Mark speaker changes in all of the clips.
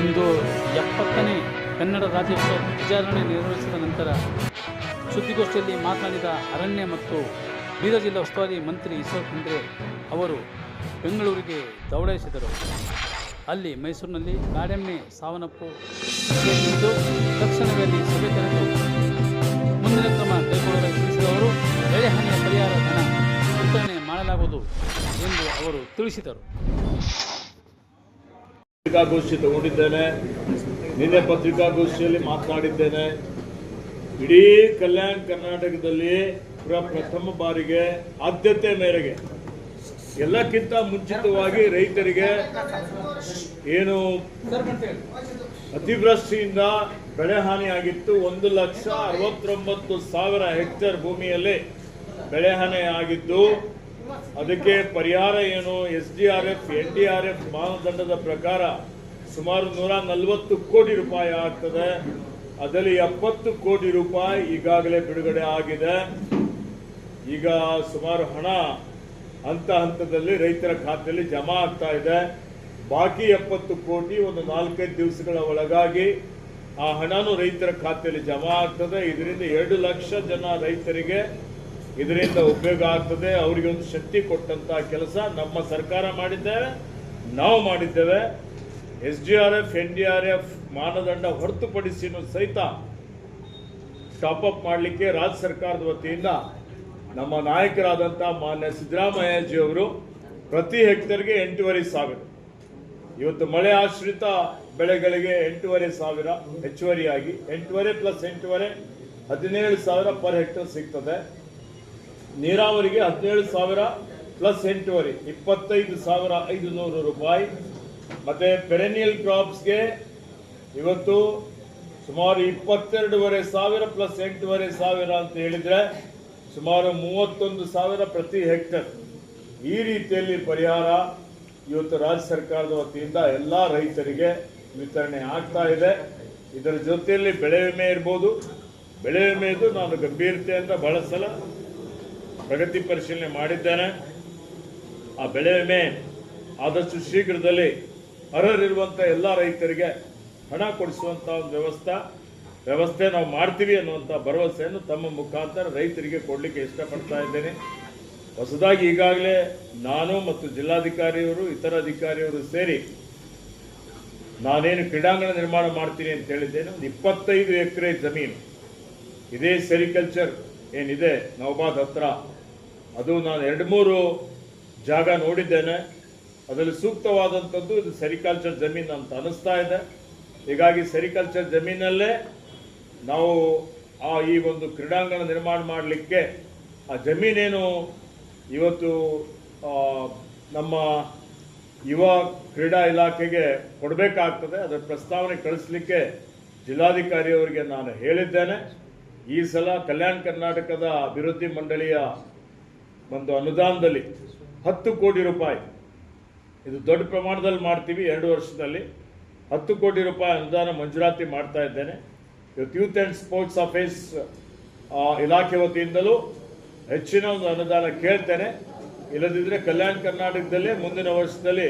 Speaker 1: ಇಂದು ಎಪ್ಪತ್ತನೇ ಕನ್ನಡ ರಾಜ್ಯೋತ್ಸವ ವಿಚಾರಣೆ ನಿರ್ವಹಿಸಿದ ನಂತರ ಸುದ್ದಿಗೋಷ್ಠಿಯಲ್ಲಿ ಮಾತನಾಡಿದ ಅರಣ್ಯ ಮತ್ತು ಬೀದರ್ ಜಿಲ್ಲಾ ಉಸ್ತುವಾರಿ ಮಂತ್ರಿ ಈಶ್ವರ್ ಖಂಡ್ರೆ ಅವರು ಬೆಂಗಳೂರಿಗೆ ದೌಡಾಯಿಸಿದರು. ಅಲ್ಲಿ ಮೈಸೂರಿನಲ್ಲಿ ಕಾಡೆಮ್ಮೆ ಸಾವನಪ್ಪು ತಕ್ಷಣವೇ ಅಲ್ಲಿ ಸಭೆ ಕರೆದು ಮುಂದಿನ ಕ್ರಮ ಕೈಗೊಳ್ಳಲು ತಿಳಿಸಿದ ಅವರು ಬೆಳೆಹಾನಿಯ ಪರಿಹಾರ ಧನ ವಿತರಣೆ ಮಾಡಲಾಗುವುದು ಎಂದು ಅವರು ತಿಳಿಸಿದರು.
Speaker 2: ಪತ್ರಿಕಾಗೋಷ್ಠಿ ತಗೊಂಡಿದ್ದೇನೆ. ನಿನ್ನೆ ಪತ್ರಿಕಾಗೋಷ್ಠಿಯಲ್ಲಿ ಮಾತನಾಡಿದ್ದೇನೆ. ಇಡೀ ಕಲ್ಯಾಣ ಕರ್ನಾಟಕದಲ್ಲಿ ಪ್ರಥಮ ಬಾರಿಗೆ ಆದ್ಯತೆ ಮೇರೆಗೆ ಎಲ್ಲಕ್ಕಿಂತ ಮುಂಚಿತವಾಗಿ ರೈತರಿಗೆ ಏನು ಅತಿವೃಷ್ಟಿಯಿಂದ ಬೆಳೆ ಹಾನಿಯಾಗಿತ್ತು. ಒಂದು ಲಕ್ಷ ಅರವತ್ತೊಂಬತ್ತು ಸಾವಿರ ಹೆಕ್ಟೇರ್ ಭೂಮಿಯಲ್ಲಿ ಬೆಳೆ ಹಾನಿ ಆಗಿದ್ದು ಅದಕ್ಕೆ ಪರಿಹಾರ ಏನು? S D R F, N D R F ಮಾನದಂಡದ ಪ್ರಕಾರ ಸುಮಾರು ನೂರ ನಲವತ್ತು ಕೋಟಿ ರೂಪಾಯಿ ಆಗ್ತದೆ. ಅದರಲ್ಲಿ ಎಪ್ಪತ್ತು ಕೋಟಿ ರೂಪಾಯಿ ಈಗಾಗಲೇ ಬಿಡುಗಡೆ ಆಗಿದೆ. ಈಗ ಸುಮಾರು ಹಣ ಹಂತ ಹಂತದಲ್ಲಿ ರೈತರ ಖಾತೆಯಲ್ಲಿ ಜಮಾ ಆಗ್ತಾ ಇದೆ. ಬಾಕಿ ಎಪ್ಪತ್ತು ಕೋಟಿ ಒಂದು ನಾಲ್ಕೈದು ದಿವಸಗಳ ಒಳಗಾಗಿ ಆ ಹಣನೂ ರೈತರ ಖಾತೆಯಲ್ಲಿ ಜಮಾ ಆಗ್ತದೆ. ಇದರಿಂದ ಎರಡು ಲಕ್ಷ ಜನ ರೈತರಿಗೆ ಇದರಿಂದ ಉಪಯೋಗ ಆಗ್ತದೆ, ಅವರಿಗೆ ಒಂದು ಶಕ್ತಿ ಕೊಟ್ಟಂತ ಕೆಲಸ ನಮ್ಮ ಸರ್ಕಾರ ಮಾಡಿದ್ದೇವೆ, ನಾವು ಮಾಡಿದ್ದೇವೆ. S D R F, N D R F ಮಾನದಂಡ ಹೊರತುಪಡಿಸಿನೂ ಸಹಿತ ಟಾಪ್ ಅಪ್ ಮಾಡಲಿಕ್ಕೆ ರಾಜ್ಯ ಸರ್ಕಾರದ ವತಿಯಿಂದ ನಮ್ಮ ನಾಯಕರಾದಂಥ ಮಾನ್ಯ ಸಿದ್ದರಾಮಯ್ಯಜಿ ಅವರು ಪ್ರತಿ ಹೆಕ್ಟರ್ಗೆ ಎಂಟೂವರೆ ಸಾವಿರ. ಇವತ್ತು ಮಳೆ ಆಶ್ರಿತ ಬೆಳೆಗಳಿಗೆ ಎಂಟೂವರೆ ಸಾವಿರ, ಹೆಚ್ಚುವರಿಯಾಗಿ ಎಂಟೂವರೆ ಪ್ಲಸ್ ಎಂಟೂವರೆ, ಹದಿನೇಳು ಸಾವಿರ ಪರ್ ಹೆಕ್ಟರ್ ಸಿಗ್ತದೆ. ನೀರಾವರಿಗೆ ಹದಿನೇಳು ಸಾವಿರ ಪ್ಲಸ್ ಎಂಟೂವರೆ, ಇಪ್ಪತ್ತೈದು ಸಾವಿರ ಐದು ನೂರು ರೂಪಾಯಿ. ಮತ್ತೆ ಪೆರೆನಿಯಲ್ ಕ್ರಾಪ್ಸ್ಗೆ ಇವತ್ತು ಸುಮಾರು ಇಪ್ಪತ್ತೆರಡೂವರೆ ಸಾವಿರ ಪ್ಲಸ್ ಎಂಟೂವರೆ ಸಾವಿರ ಅಂತ ಹೇಳಿದ್ರೆ ಸುಮಾರು ಮೂವತ್ತೊಂದು ಸಾವಿರ ಪ್ರತಿ ಹೆಕ್ಟರ್ ಈ ರೀತಿಯಲ್ಲಿ ಪರಿಹಾರ ಇವತ್ತು ರಾಜ್ಯ ಸರ್ಕಾರದ ವತಿಯಿಂದ ಎಲ್ಲ ರೈತರಿಗೆ ವಿತರಣೆ ಆಗ್ತಾ ಇದೆ. ಇದರ ಜೊತೆಯಲ್ಲಿ ಬೆಳೆ ವಿಮೆ ಇರ್ಬೋದು. ಬೆಳೆ ವಿಮೆದು ನಾನು ಗಂಭೀರತೆ ಅಂತ ಸಲ ಪ್ರಗತಿ ಪರಿಶೀಲನೆ ಮಾಡಿದ್ದೇನೆ. ಆ ಬೆಳೆ ವಿಮೆ ಆದಷ್ಟು ಶೀಘ್ರದಲ್ಲಿ ಅರ್ಹರಿರುವಂಥ ಎಲ್ಲ ರೈತರಿಗೆ ಹಣ ಕೊಡಿಸುವಂಥ ಒಂದು ವ್ಯವಸ್ಥೆ ವ್ಯವಸ್ಥೆ ನಾವು ಮಾಡ್ತೀವಿ ಅನ್ನುವಂಥ ಭರವಸೆಯನ್ನು ತಮ್ಮ ಮುಖಾಂತರ ರೈತರಿಗೆ ಕೊಡಲಿಕ್ಕೆ ಇಷ್ಟಪಡ್ತಾ ಇದ್ದೇನೆ. ಹೊಸದಾಗಿ ಈಗಾಗಲೇ ನಾನು ಮತ್ತು ಜಿಲ್ಲಾಧಿಕಾರಿಯವರು, ಇತರ ಅಧಿಕಾರಿಯವರು ಸೇರಿ ನಾನೇನು ಕ್ರೀಡಾಂಗಣ ನಿರ್ಮಾಣ ಮಾಡ್ತೀನಿ ಅಂತ ಹೇಳಿದ್ದೇನೆ. ಒಂದು ಇಪ್ಪತ್ತೈದು ಎಕರೆ ಜಮೀನು. ಇದೇ ಸೆರಿಕಲ್ಚರ್ ಏನಿದೆ? ನವಬಾದ್ ಹತ್ರ. ಅದು ನಾನು ಎರಡು ಮೂರು ಜಾಗ ನೋಡಿದ್ದೇನೆ. ಅದರಲ್ಲಿ ಸೂಕ್ತವಾದಂಥದ್ದು ಇದು ಸೆರಿಕಲ್ಚರ್ ಜಮೀನು ಅಂತ ಅನಿಸ್ತಾ ಇದೆ. ಹೀಗಾಗಿ ಸೆರಿಕಲ್ಚರ್ ಜಮೀನಲ್ಲೇ ನಾವು ಆ ಈ ಒಂದು ಕ್ರೀಡಾಂಗಣ ನಿರ್ಮಾಣ ಮಾಡಲಿಕ್ಕೆ ಆ ಜಮೀನೇನು ಇವತ್ತು ನಮ್ಮ ಯುವ ಕ್ರೀಡಾ ಇಲಾಖೆಗೆ ಕೊಡಬೇಕಾಗ್ತದೆ. ಅದರ ಪ್ರಸ್ತಾವನೆ ಕಳಿಸ್ಲಿಕ್ಕೆ ಜಿಲ್ಲಾಧಿಕಾರಿಯವರಿಗೆ ನಾನು ಹೇಳಿದ್ದೇನೆ. ಈ ಸಲ ಕಲ್ಯಾಣ ಕರ್ನಾಟಕದ ಅಭಿವೃದ್ಧಿ ಮಂಡಳಿಯ ಒಂದು ಅನುದಾನದಲ್ಲಿ ಹತ್ತು ಕೋಟಿ ರೂಪಾಯಿ. ಇದು ದೊಡ್ಡ ಪ್ರಮಾಣದಲ್ಲಿ ಮಾಡ್ತೀವಿ, ಎರಡು ವರ್ಷದಲ್ಲಿ. ಹತ್ತು ಕೋಟಿ ರೂಪಾಯಿ ಅನುದಾನ ಮಂಜೂರಾತಿ ಮಾಡ್ತಾ ಇದ್ದೇನೆ. ಇವತ್ತು ಯೂತ್ ಆ್ಯಂಡ್ ಸ್ಪೋರ್ಟ್ಸ್ ಆಫೀಸ್ ಇಲಾಖೆ ವತಿಯಿಂದಲೂ ಹೆಚ್ಚಿನ ಒಂದು ಅನುದಾನ ಕೇಳ್ತೇನೆ. ಇಲ್ಲದಿದ್ದರೆ ಕಲ್ಯಾಣ ಕರ್ನಾಟಕದಲ್ಲೇ ಮುಂದಿನ ವರ್ಷದಲ್ಲಿ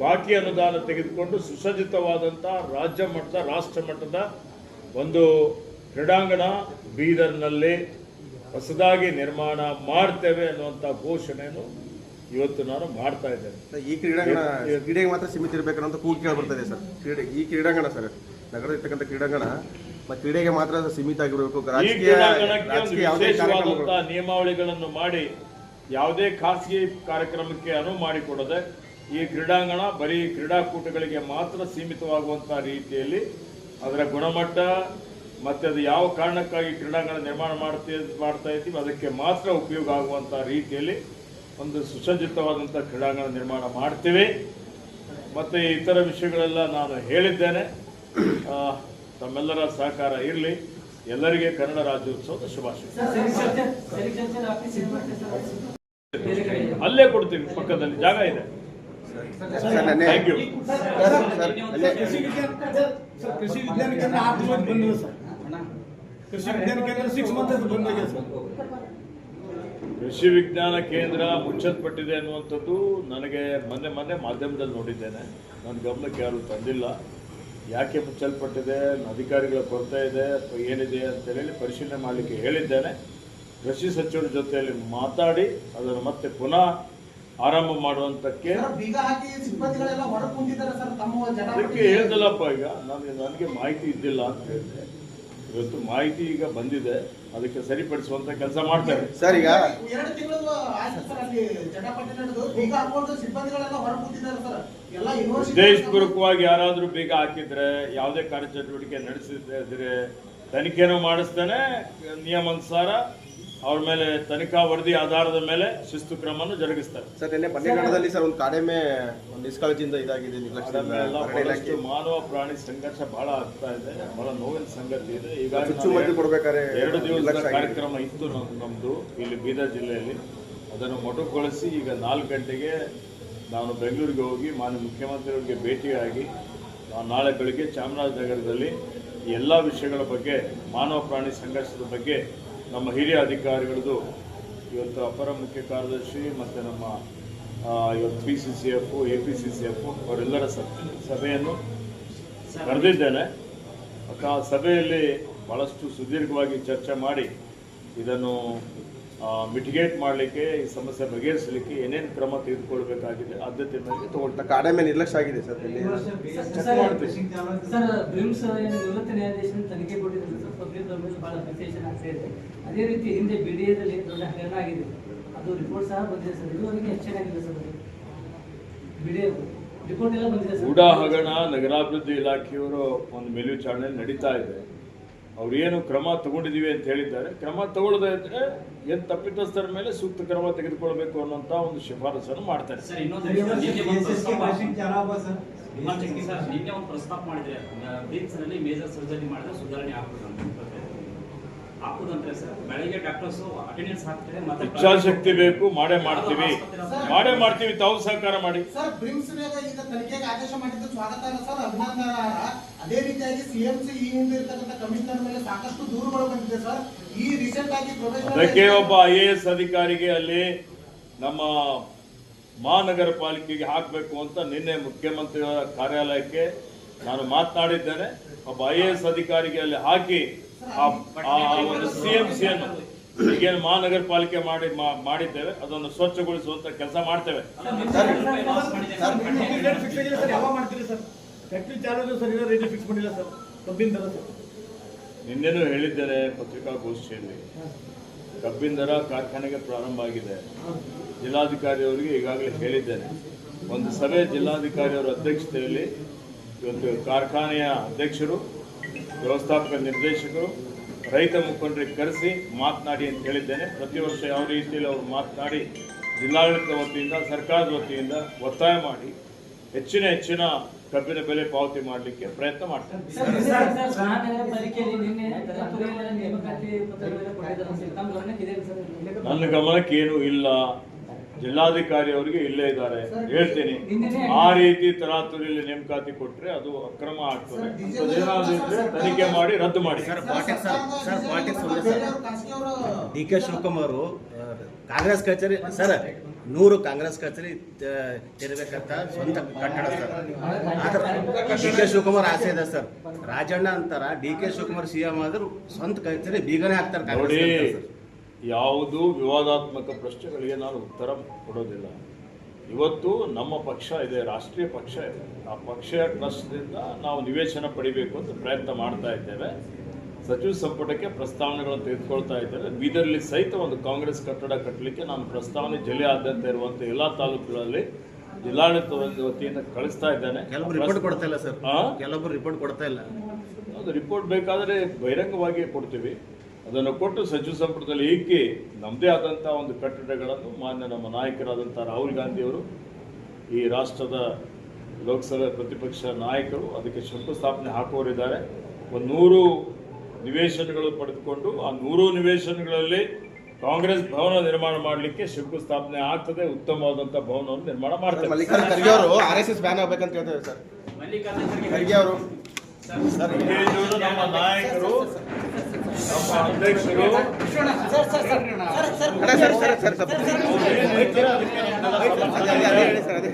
Speaker 2: ಬಾಕಿ ಅನುದಾನ ತೆಗೆದುಕೊಂಡು ಸುಸಜ್ಜಿತವಾದಂಥ ರಾಜ್ಯ ಮಟ್ಟದ, ರಾಷ್ಟ್ರ ಮಟ್ಟದ ಒಂದು ಕ್ರೀಡಾಂಗಣ ಬೀದರ್ನಲ್ಲಿ ಹೊಸದಾಗಿ ನಿರ್ಮಾಣ ಮಾಡ್ತೇವೆ ಅನ್ನುವಂಥ ಘೋಷಣೆಯನ್ನು ಇವತ್ತು ನಾನು ಮಾಡ್ತಾ ಇದ್ದೇನೆ.
Speaker 3: ಈ ಕ್ರೀಡಾಂಗಣ ಕ್ರೀಡೆಗೆ ಮಾತ್ರ ಸೀಮಿತ ಇರಬೇಕು ಅಂತ ಕೂಗಿ ಕೇಳಿ ಬರ್ತದೆ ಸರ್. ಕ್ರೀಡೆ ಈ ಕ್ರೀಡಾಂಗಣ ಸರ್ ನಗರದ ಇರ್ತಕ್ಕಂಥ ಕ್ರೀಡಾಂಗಣ ಮತ್ತು ಕ್ರೀಡೆಗೆ ಮಾತ್ರ ಸೀಮಿತ ಆಗಿರಬೇಕು.
Speaker 2: ವಿಶೇಷವಾದಂತಹ ನಿಯಮಾವಳಿಗಳನ್ನು ಮಾಡಿ ಯಾವುದೇ ಖಾಸಗಿ ಕಾರ್ಯಕ್ರಮಕ್ಕೆ ಅನುವು ಮಾಡಿಕೊಡದೆ ಈ ಕ್ರೀಡಾಂಗಣ ಬರೀ ಕ್ರೀಡಾಕೂಟಗಳಿಗೆ ಮಾತ್ರ ಸೀಮಿತವಾಗುವಂತಹ ರೀತಿಯಲ್ಲಿ ಅದರ ಗುಣಮಟ್ಟ ಮತ್ತೆ ಅದು ಯಾವ ಕಾರಣಕ್ಕಾಗಿ ಕ್ರೀಡಾಂಗಣ ನಿರ್ಮಾಣ ಮಾಡ್ತೀವಿ ಮಾಡ್ತಾ ಇದ್ದೀವಿ ಅದಕ್ಕೆ ಮಾತ್ರ ಉಪಯೋಗ ಆಗುವಂತಹ ರೀತಿಯಲ್ಲಿ ಒಂದು ಸುಸಜ್ಜಿತವಾದಂತಹ ಕ್ರೀಡಾಂಗಣ ನಿರ್ಮಾಣ ಮಾಡ್ತೀವಿ. ಮತ್ತೆ ಇತರ ವಿಷಯಗಳೆಲ್ಲ ನಾನು ಹೇಳಿದ್ದೇನೆ. ತಮ್ಮೆಲ್ಲರ ಸಹಕಾರ ಇರಲಿ. ಎಲ್ಲರಿಗೆ ಕನ್ನಡ ರಾಜ್ಯೋತ್ಸವದ ಶುಭಾಶಯ. ಅಲ್ಲೇ ಕೊಡ್ತೀವಿ ಪಕ್ಕದಲ್ಲಿ ಜಾಗ ಇದೆ. ಥ್ಯಾಂಕ್ ಯು
Speaker 4: ಕೃಷಿ ವಿಜ್ಞಾನ ಕೇಂದ್ರ ಕೃಷಿ ವಿಜ್ಞಾನ ಕೇಂದ್ರ ಸಿಕ್ಸ್ ಮಂತ್ ಬಂದಾಗಿದೆ ಸರ್.
Speaker 2: ಕೃಷಿ ವಿಜ್ಞಾನ ಕೇಂದ್ರ ಮುಚ್ಚಲ್ಪಟ್ಟಿದೆ ಅನ್ನುವಂಥದ್ದು ನನಗೆ ಮೊನ್ನೆ ಮೊನ್ನೆ ಮಾಧ್ಯಮದಲ್ಲಿ ನೋಡಿದ್ದೇನೆ. ನನ್ನ ಗಮನಕ್ಕೆ ಯಾರು ತಂದಿಲ್ಲ. ಯಾಕೆ ಮುಚ್ಚಲ್ಪಟ್ಟಿದೆ? ಅಧಿಕಾರಿಗಳ ಕೊರತೆ ಇದೆ ಅಥವಾ ಏನಿದೆ ಅಂತ ಹೇಳಿ ಪರಿಶೀಲನೆ ಮಾಡಲಿಕ್ಕೆ ಹೇಳಿದ್ದೇನೆ. ಕೃಷಿ ಸಚಿವರ ಜೊತೆಯಲ್ಲಿ ಮಾತಾಡಿ ಅದನ್ನು ಮತ್ತೆ ಪುನಃ ಆರಂಭ ಮಾಡುವಂತಕ್ಕೆ ಅದಕ್ಕೆ ಹೇಳ್ದಲ್ಲಪ್ಪ ಈಗ. ನನಗೆ ನನಗೆ ಮಾಹಿತಿ ಇದ್ದಿಲ್ಲ ಅಂತ ಹೇಳಿದೆ. ಇವತ್ತು ಮಾಹಿತಿ ಈಗ ಬಂದಿದೆ ಅದಕ್ಕೆ ಸರಿಪಡಿಸುವಂತ ಕೆಲಸ ಮಾಡ್ತಾರೆ.
Speaker 3: ಸರ್ ಈಗ
Speaker 5: ಎರಡು ತಿಂಗಳು ಅಲ್ಲಿ ಜಟಾಪಟಿ ನಡೆದು ಬೀಗ ಹಾಕೊಂಡು ಸಿಬ್ಬಂದಿಗಳೆಲ್ಲ ಹೊರಗೆ ಸರ್. ಎಲ್ಲ ಯೂನಿವರ್ಸಿಟಿ
Speaker 2: ಉದ್ದೇಶಪೂರ್ವಕವಾಗಿ ಯಾರಾದರೂ ಬೇಗ ಹಾಕಿದ್ರೆ ಯಾವುದೇ ಕಾರ್ಯಚಟುವಟಿಕೆ ನಡೆಸಿದ್ರೆ ತನಿಖೆನೂ ಮಾಡಿಸ್ತಾನೆ ನಿಯಮಾನುಸಾರ ಅವ್ರ ಮೇಲೆ ತನಿಖಾ ವರದಿ ಆಧಾರದ ಮೇಲೆ ಶಿಸ್ತು ಕ್ರಮವನ್ನು ಜರುಗಿಸ್ತಾರೆ.
Speaker 3: ಸರ್ ನಿನ್ನೆ ಬನ್ನೇಗೌಡದಲ್ಲಿ ಸರ್ ಒಂದು ಕಾಡೆಮ್ಮೆ ಒಂದು ನಿಷ್ಕಾಳಜಿಯಿಂದ ಇದಾಗಿದೆ
Speaker 2: ಬಹಳಷ್ಟು ಮಾನವ ಪ್ರಾಣಿ ಸಂಘರ್ಷ ಬಹಳ ಆಗ್ತಾ ಇದೆ ಬಹಳ ನೋವಿನ ಸಂಗತಿ ಇದೆ. ಈಗ
Speaker 3: ಕೊಡ್ಬೇಕಾದ್ರೆ
Speaker 2: ಎರಡು ದಿವಸದ
Speaker 3: ನಿರ್ಲಕ್ಷ್ಯ ಆಗಿದೆ.
Speaker 2: ಕಾರ್ಯಕ್ರಮ ಇತ್ತು ನಮ್- ನಮ್ದು ಇಲ್ಲಿ ಬೀದರ್ ಜಿಲ್ಲೆಯಲ್ಲಿ. ಅದನ್ನು ಮೊಟಕುಗೊಳಿಸಿ ಈಗ ನಾಲ್ಕು ಗಂಟೆಗೆ ನಾನು ಬೆಂಗಳೂರಿಗೆ ಹೋಗಿ ಮಾನ್ಯ ಮುಖ್ಯಮಂತ್ರಿಯವರಿಗೆ ಭೇಟಿಯಾಗಿ ನಾಳೆ ಬೆಳಿಗ್ಗೆ ಚಾಮರಾಜನಗರದಲ್ಲಿ ಎಲ್ಲ ವಿಷಯಗಳ ಬಗ್ಗೆ ಮಾನವ ಪ್ರಾಣಿ ಸಂಘರ್ಷದ ಬಗ್ಗೆ ನಮ್ಮ ಹಿರಿಯ ಅಧಿಕಾರಿಗಳದ್ದು ಇವತ್ತು ಅಪರ ಮುಖ್ಯ ಕಾರ್ಯದರ್ಶಿ ಮತ್ತು ನಮ್ಮ ಇವತ್ತು P C C F A P C C F ಅವರೆಲ್ಲರ ಸಭೆ, ಸಭೆಯನ್ನು ಕರೆದಿದ್ದೇನೆ ಮತ್ತು ಆ, ಸಭೆಯಲ್ಲಿ ಭಾಳಷ್ಟು ಸುದೀರ್ಘವಾಗಿ ಚರ್ಚೆ ಮಾಡಿ ಇದನ್ನು ಮಿಟಿಗೇಟ್ ಮಾಡಲಿಕ್ಕೆ ಈ ಸಮಸ್ಯೆ ಬಗೆಹರಿಸಲಿಕ್ಕೆ ಏನೇನು ಕ್ರಮ ತೆಗೆದುಕೊಳ್ಬೇಕಾಗಿದೆ ಆದ್ಯತೆ ಮೇಲೆ ತಗೊಳ್ತಾ
Speaker 3: ಮೇಲೆ ನಿರ್ಲಕ್ಷ್ಯ ಆಗಿದೆ ಸರ್ ಇಲ್ಲಿ.
Speaker 6: ಸರ್ ಬ್ರಿಮ್ಸ್ ಏನು ನಿವೃತ್ತ ನ್ಯಾಯಾಧೀಶನ ತನಿಖೆ ಕೊಟ್ಟಿದ್ದಾರೆ ಸರ್. ಪಬ್ಲಿಕ್ ಡೊಮೇನ್ ಭಾಳ ಸೆನ್ಸೇಷನ್ ಆಗ್ತಾ ಇದೆ ಅದೇ ರೀತಿ ಹಿಂದೆ ಬಿ ಡಿ ಎದಲ್ಲಿ ದೊಡ್ಡ ಹಗರಣ ಆಗಿದೆ. ಅದು ರಿಪೋರ್ಟ್ ಸಹ ಬಂದಿದೆ ಸರ್. ಇದುವರೆಗೆ ಹೆಚ್ಚಾಗಿಲ್ಲ ಸರ್. ಬಿ ಡಿ ರಿಪೋರ್ಟ್ ಎಲ್ಲ ಬಂದಿದೆ ಸರ್.
Speaker 2: ಹಗರಣ ನಗರಾಭಿವೃದ್ಧಿ ಇಲಾಖೆಯವರು ಒಂದು ಮೇಲ್ವಿಚಾರಣೆ ನಡೀತಾ ಇದೆ. ಅವ್ರು ಏನು ಕ್ರಮ ತಗೊಂಡಿದೀವಿ ಅಂತ ಹೇಳಿದ್ದಾರೆ. ಕ್ರಮ ತಗೊಳ್ಳದೇ ಇದ್ರೆ ಏನು ತಪ್ಪಿತಸ್ಥರ ಮೇಲೆ ಸೂಕ್ತ ಕ್ರಮ ತೆಗೆದುಕೊಳ್ಬೇಕು ಅನ್ನೋಂಥ ಒಂದು ಶಿಫಾರಸನ್ನು ಮಾಡ್ತಾರೆ.
Speaker 7: ಒಂದು ಪ್ರಸ್ತಾಪ ಮಾಡಿದ್ರೆ ಮೇಜರ್ ಸರ್ಜರಿ ಮಾಡಿದ್ರೆ ಸುಧಾರಣೆ ಆಗ್ತದೆ ಹಾಕುದಂದ್ರೆ ಸರ್ ಬೆಳಗ್ಗೆ ಡಾಕ್ಟರ್ಸ್ ಅಟೆಂಡೆನ್ಸ್ ಹಾಕ್ತಾರೆ ಮತ್ತೆ
Speaker 2: ಇಚ್ಛಾಶಕ್ತಿ ಬೇಕು ಮಾಡೇ ಮಾಡ್ತೀವಿ. ಮಾಡೇ ಮಾಡ್ತೀವಿ ತಾವು ಸಹಕಾರ ಮಾಡಿ.
Speaker 5: ರೀತಿಯಾಗಿ ಸಿಎಂಸಿ ಈ ಹಿಂದೆ ಇರ್ತಕ್ಕಂಥ ಕಮಿಷನರ್ ಮೇಲೆ ಸಾಕಷ್ಟು ದೂರುಗಳು ಬಂದಿದೆ ಸರ್ ಈ ರೀಸೆಂಟ್ ಆಗಿ
Speaker 2: ಅದಕ್ಕೆ ಒಬ್ಬ ಐ ಎ ಎಸ್ ಅಧಿಕಾರಿಗೆ ಅಲ್ಲಿ ನಮ್ಮ ಮಹಾನಗರ ಪಾಲಿಕೆಗೆ ಹಾಕಬೇಕು ಅಂತ ನಿನ್ನೆ ಮುಖ್ಯಮಂತ್ರಿಗಳ ಕಾರ್ಯಾಲಯಕ್ಕೆ ನಾನು ಮಾತನಾಡಿದ್ದೇನೆ ಒಬ್ಬ ಐ ಎ ಎಸ್ ಅಧಿಕಾರಿಗೆ ಅಲ್ಲಿ ಹಾಕಿ ಆ- ಆ ಒಂದು ಸಿ ಎಂ ಸಿಯನ್ನು ಈಗೇನು ಮಹಾನಗರ ಪಾಲಿಕೆ ಮಾಡಿ ಮಾ- ಮಾಡಿದ್ದೇವೆ ಅದನ್ನು ಸ್ವಚ್ಛಗೊಳಿಸುವಂತ ಕೆಲಸ ಮಾಡ್ತೇವೆ
Speaker 4: ಫ್ಯಾಕ್ಟ್ರಿ ಚಾರ್ಜ್ ಸರ್ ಇನ್ನೂ ರೇಟ್ ಫಿಕ್ಸ್ ಮಾಡಿಲ್ಲ ಸರ್. ಕಬ್ಬಿನ ದರ ಸರ್.
Speaker 2: ನಿನ್ನೆನೂ ಹೇಳಿದ್ದೇನೆ ಪತ್ರಿಕಾಗೋಷ್ಠಿಯಲ್ಲಿ ಕಬ್ಬಿನ ದರ ಕಾರ್ಖಾನೆಗೆ ಪ್ರಾರಂಭ ಆಗಿದೆ. ಜಿಲ್ಲಾಧಿಕಾರಿ ಅವರಿಗೆ ಈಗಾಗಲೇ ಹೇಳಿದ್ದೇನೆ. ಒಂದು ಸಭೆ ಜಿಲ್ಲಾಧಿಕಾರಿಯವರ ಅಧ್ಯಕ್ಷತೆಯಲ್ಲಿ ಇವತ್ತು ಕಾರ್ಖಾನೆಯ ಅಧ್ಯಕ್ಷರು ವ್ಯವಸ್ಥಾಪಕ ನಿರ್ದೇಶಕರು ರೈತ ಮುಖಂಡರಿಗೆ ಕರೆಸಿ ಮಾತನಾಡಿ ಅಂತ ಹೇಳಿದ್ದೇನೆ. ಪ್ರತಿ ವರ್ಷ ಯಾವ ರೀತಿಯಲ್ಲಿ ಅವರು ಮಾತನಾಡಿ ಜಿಲ್ಲಾಡಳಿತ ವತಿಯಿಂದ ಸರ್ಕಾರದ ವತಿಯಿಂದ ಒತ್ತಾಯ ಮಾಡಿ ಹೆಚ್ಚಿನ ಹೆಚ್ಚಿನ ಕಬ್ಬಿನ ಬೆಲೆ ಪಾವತಿ ಮಾಡಲಿಕ್ಕೆ ಪ್ರಯತ್ನ ಮಾಡ್ತಾರೆ
Speaker 6: ನಿನ್ನೆ ಗಮನಕ್ಕೆ
Speaker 2: ಏನು ಇಲ್ಲ ಜಿಲ್ಲಾಧಿಕಾರಿ ಅವರಿಗೆ ಇಲ್ಲೇ ಇದ್ದಾರೆ ಹೇಳ್ತೀನಿ ಆ ರೀತಿ ತರಾತುರಿಯಲ್ಲಿ ನೇಮಕಾತಿ ಕೊಟ್ಟರೆ ಅದು ಅಕ್ರಮ ಆಗ್ತದೆ ತನಿಖೆ ಮಾಡಿ ರದ್ದು ಮಾಡಿ
Speaker 8: ಡಿ ಕೆ ಶಿವಕುಮಾರ್ ಕಾಂಗ್ರೆಸ್ ಕಚೇರಿ ಸರ್ ನೂರು ಕಾಂಗ್ರೆಸ್ ಕಚೇರಿ ತೆರಬೇಕಂತ ಸ್ವಂತ ಕಟ್ಟಡ ಸರ್. ಡಿ ಕೆ ಶಿವಕುಮಾರ್ ಆಸೆ ಇದೆ ಸರ್. ರಾಜಣ್ಣ ಅಂತಾರ D K Shivakumar C M ಆದ್ರೂ ಸ್ವಂತ ಕಚೇರಿ ಬೀಗನೆ ಹಾಕ್ತಾರೆ
Speaker 2: ನೋಡಿ ಯಾವುದು ವಿವಾದಾತ್ಮಕ ಪ್ರಶ್ನೆಗಳಿಗೆ ನಾನು ಉತ್ತರ ಕೊಡೋದಿಲ್ಲ. ಇವತ್ತು ನಮ್ಮ ಪಕ್ಷ ಇದೆ ರಾಷ್ಟ್ರೀಯ ಪಕ್ಷ ಇದೆ. ಆ ಪಕ್ಷ ಟ್ರಸ್ಟ್ನಿಂದ ನಾವು ನಿವೇಶನ ಪಡಿಬೇಕು ಅಂತ ಪ್ರಯತ್ನ ಮಾಡ್ತಾ ಇದ್ದೇವೆ. ಸಚಿವ ಸಂಪುಟಕ್ಕೆ ಪ್ರಸ್ತಾವನೆಗಳನ್ನು ತೆಗೆದುಕೊಳ್ತಾ ಇದ್ದಾರೆ. ಬೀದರ್ಲಿ ಸಹಿತ ಒಂದು ಕಾಂಗ್ರೆಸ್ ಕಟ್ಟಡ ಕಟ್ಟಲಿಕ್ಕೆ ನಾನು ಪ್ರಸ್ತಾವನೆ ಜಿಲ್ಲೆಯಾದ್ಯಂತ ಇರುವಂಥ ಎಲ್ಲ ತಾಲೂಕುಗಳಲ್ಲಿ ಜಿಲ್ಲಾಡಳಿತ ವತಿಯಿಂದ ಕಳಿಸ್ತಾ ಇದ್ದೇನೆ.
Speaker 8: ಕೆಲವರು ರಿಪೋರ್ಟ್ ಕೊಡ್ತಾ ಇಲ್ಲ ಸರ್.
Speaker 2: ಆ?
Speaker 8: ಕೆಲವೊಬ್ರು ರಿಪೋರ್ಟ್ ಕೊಡ್ತಾ ಇಲ್ಲ.
Speaker 2: ಅದು ರಿಪೋರ್ಟ್ ಬೇಕಾದರೆ ಬಹಿರಂಗವಾಗಿ ಕೊಡ್ತೀವಿ. ಅದನ್ನು ಕೊಟ್ಟು ಸಚಿವ ಸಂಪುಟದಲ್ಲಿ ಏಕೆ ನಮ್ಮದೇ ಆದಂಥ ಒಂದು ಕಟ್ಟಡಗಳನ್ನು ಮಾನ್ಯ ನಮ್ಮ ನಾಯಕರಾದಂಥ ರಾಹುಲ್ ಗಾಂಧಿಯವರು ಈ ರಾಷ್ಟ್ರದ ಲೋಕಸಭೆ ಪ್ರತಿಪಕ್ಷ ನಾಯಕರು ಅದಕ್ಕೆ ಶಂಕುಸ್ಥಾಪನೆ ಹಾಕುವರಿದ್ದಾರೆ ಒಂದು ನೂರು ನಿವೇಶನಗಳು ಪಡೆದುಕೊಂಡು ಆ ನೂರು ನಿವೇಶನಗಳಲ್ಲಿ ಕಾಂಗ್ರೆಸ್ ಭವನ ನಿರ್ಮಾಣ ಮಾಡಲಿಕ್ಕೆ ಶಂಕುಸ್ಥಾಪನೆ ಆಗ್ತದೆ ಉತ್ತಮವಾದಂಥ ಭವನವನ್ನು ನಿರ್ಮಾಣ ಮಾಡ್ತಾರೆ
Speaker 3: ಮಲ್ಲಿಕಾರ್ಜುನ ಖರ್ಗೆ ಅವರು ಆರ್ ಎಸ್ ಎಸ್ ಬ್ಯಾನ್ ಆಗ್ಬೇಕಂತ ಹೇಳ್ತಾರೆ ಸರ್
Speaker 7: ಮಲ್ಲಿಕಾರ್ಜುನ
Speaker 3: ಖರ್ಗೆ ಅವರು
Speaker 2: ಸರ್ ಇವರು ನಮ್ಮ ನಾಯಕರು ನಮ್ಮ ಅಧ್ಯಕ್ಷರು
Speaker 3: ಅದೇ